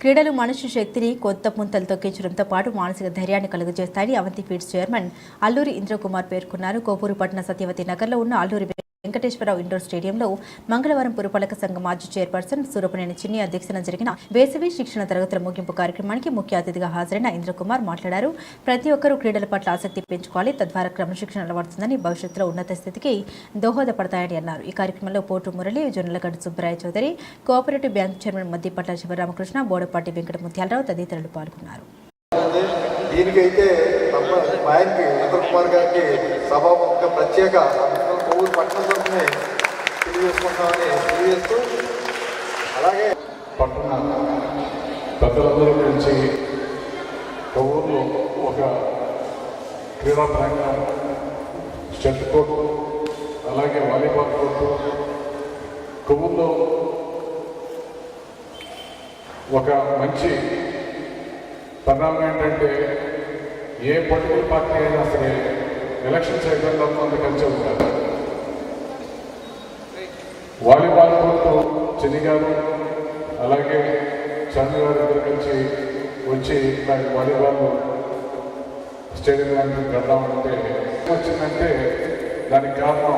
క్రీడలు మనిషి శక్తిని కొత్త పుంతలు తొక్కించడంతో పాటు మానసిక ధైర్యాన్ని కలుగజేస్తాయని అవంతి ఫీడ్స్ చైర్మన్ అల్లూరి ఇంద్రకుమార్ పేర్కొన్నారు. కోపూరు పట్టణ సత్యవతి నగర్లో ఉన్న అల్లూరి వెంకటేశ్వరరావు ఇండోర్ స్టేడియంలో మంగళవారం పురపాలక సంఘం మాజీ చైర్పర్సన్ సూరపనేని చిన్ని అధ్యక్షతన జరిగిన వేసవి శిక్షణ తరగతుల ముగింపు కార్యక్రమానికి ముఖ్య అతిథిగా హాజరైన ఇంద్రకుమార్ మాట్లాడారు. ప్రతి ఒక్కరూ క్రీడల పట్ల ఆసక్తి పెంచుకోవాలి తద్వారా క్రమశిక్షణ అలవడుతుందని భవిష్యత్తులో ఉన్నత స్థితికి దోహదపడతాయని అన్నారు. ఈ కార్యక్రమంలో Potu Murali Jonnalagadda Subbaraya Chowdary cooperative bank chairman Maddipatla Sivaramakrishna Bodapati Venkata Mutyalarao తదితరులు పాల్గొన్నారు. దీనికైతే మా ఆయనకి గారికి ప్రత్యేక ఊరు పట్టణం పట్టణ తరఫుని తెలియజేసుకుంటామని తెలియజేస్తూ అలాగే పట్టణ పెద్దలందరూ కలిసి ఒక ఊర్లో ఒక క్రీడా ప్రాంగణం షటిల్ కోర్టు అలాగే వాలీబాల్ కోర్టు కొవ్వూరులో ఒక మంచి పరిణామం ఏంటంటే ఏ పొలిటికల్ పార్టీ అయినా సరే ఎలక్షన్స్ అయిపోయిన తర్వాత కలిసి ఉంటారు వాలీబాల్ కోర్టు చిన్ని గారు అలాగే చంద్ర గారు ఇద్దరు కలిసి వచ్చి నాకు వాలీబాల్ స్టేడియం లాంటివి కడదామంటే వచ్చిందంటే దానికి కారణం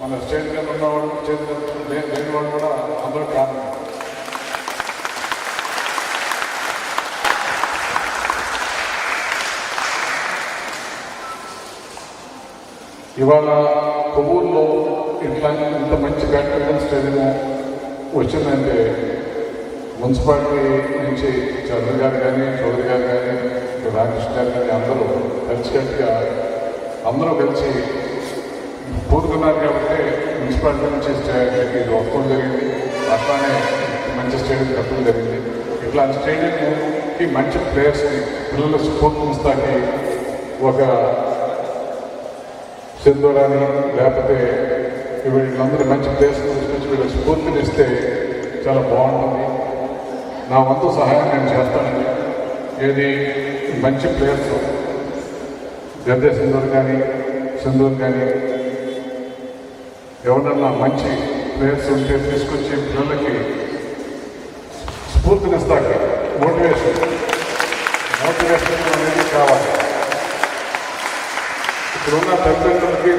మన స్టేడియం ఉన్నవాళ్ళు స్టేడియం లే- లేని వాళ్ళు కూడా అందరూ కారణం. ఇవాళ కొవ్వూరులో ఇట్లా ఇంత మంచి బ్యాడ్మింటన్ స్టేడియం వచ్చిందంటే మున్సిపాలిటీ నుంచి చంద్ర గారు కానీ చౌదరి గారు కానీ రామకృష్ణ గారు కానీ అందరూ కలిసికట్టుగా అందరూ కలిసి కోరుకున్నారు కాబట్టి మున్సిపాలిటీ నుంచి స్టే- ఇది ఒప్పుకోవడం జరిగింది. అట్లానే మంచి స్టేడియం కట్టడం జరిగింది. ఇట్లాంటి స్టేడియంకి మంచి ప్లేయర్స్ని పిల్లల ఉంచడానికి ఒక సింధూరాని లేకపోతే వీళ్ళందరూ మంచి ప్లేస్ తీసుకొచ్చి వీళ్ళకి స్ఫూర్తినిస్తే చాలా బాగుంటుంది. నా వంతు సహాయం నేను చేస్తానండి. ఏది మంచి ప్లేయర్స్ గద్దె సింధూర్ కానీ సింధూర్ కానీ ఎవరన్నా మంచి ప్లేయర్స్ ఉంటే తీసుకొచ్చి పిల్లలకి స్ఫూర్తినిస్తాక మోటివేషన్ మోటివేషన్ అనేది కావాలి. ఇప్పుడున్న తల్లిదండ్రులకి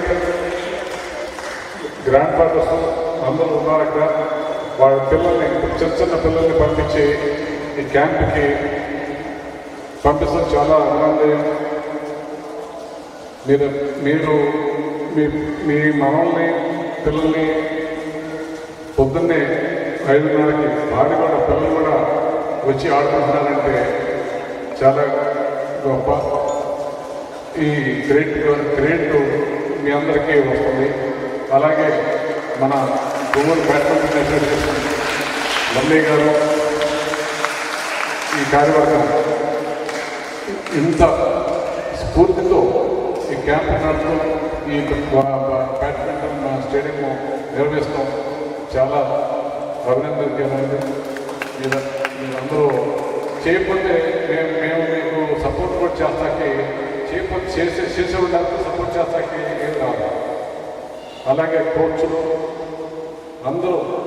గ్రాండ్ ఫాదర్స్ అందరూ ఉన్నారు అక్కడ వాళ్ళ పిల్లల్ని చిన్న చిన్న పిల్లల్ని పంపించి ఈ క్యాంప్కి పంపిస్తే చాలా ఆనందం మీరు మీరు మీ మీ మనల్ని పిల్లల్ని పొద్దున్నే ఐదున్నరకి వాడి కూడా పిల్లలు కూడా వచ్చి ఆడుకుంటున్నారంటే చాలా గొప్ప ఈ గ్రేట్ గ్రేట్ మీ అందరికీ వస్తుంది. అలాగే మన గూగుల్ బ్యాడ్మింటన్ అసోసియేషన్ మల్లయ్య గారు ఈ కార్యవర్గం ఇంత స్ఫూర్తితో ఈ క్యాంప్ నడుపుతూ ఈ బ్యాడ్మింటన్ స్టేడియం నిర్వహిస్తాం. చాలా అభినందనకరమైనది మీరు మీరందరూ చేయకపోతే మేము మేము మీకు సపోర్ట్ కూడా చేస్తాకి చేయకపోతే చేసే చేసే సపోర్ట్ చేస్తాకి ఏం రాదు. అలాగే కోచ్లు అందరూ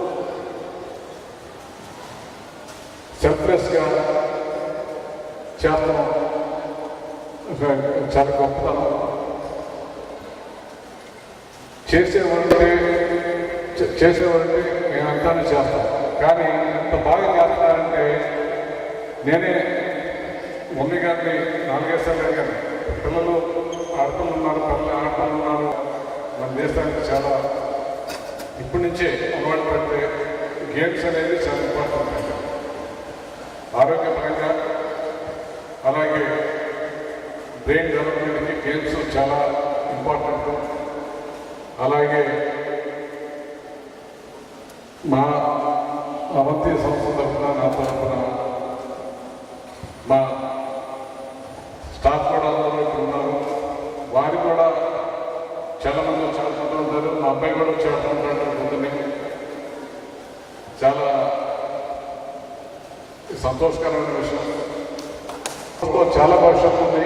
సెల్ఫ్లెస్గా చేస్తాం. చాలా గొప్పతనం. చేసేవాళ్ళంటే చే- చేసేవాళ్ళంటే మేమంతానే చేస్తాం. కానీ ఇంత బాగా చేస్తున్నారంటే నేనే మమ్మీ గారిని నాలుగైదు సార్లు అడిగాను. పిల్లలు ఆడుతున్నారు ఉన్నారు ఆడుతున్నారు ఉన్నారు మన దేశానికి చాలా ఇప్పటి నుంచే అలవాటు పడితే గేమ్స్ అనేది చాలా ఇంపార్టెంట్ ఆరోగ్యపరంగా అలాగే బ్రెయిన్ డెవలప్మెంట్కి గేమ్స్ చాలా ఇంపార్టెంట్. అలాగే మా అవంతి సంస్థ తరఫున నా తరఫున మా స్టాఫ్ కూడా అందరూ ఇక్కడ ఉన్నారు వారు కూడా చాలా మంది వచ్చి ఆడుకుంటూ ఉంటారు మా అబ్బాయి కూడా వచ్చి చాలా సంతోషకరమైన విషయం. ఇందులో చాలా భవిష్యత్తు ఉంది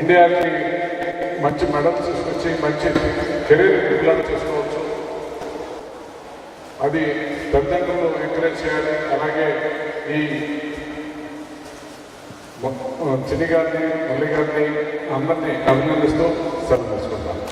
ఇండియాకి మంచి మెడల్ తీసుకొచ్చి మంచి కెరీర్ డెవలప్ చేసుకోవచ్చు. అది తల్లిదండ్రులు ఎంకరేజ్ చేయాలి. అలాగే ఈ చిన్ని గారిని మల్లి గారిని అందరినీ అభినందిస్తూ సెలవు తీసుకుంటాను.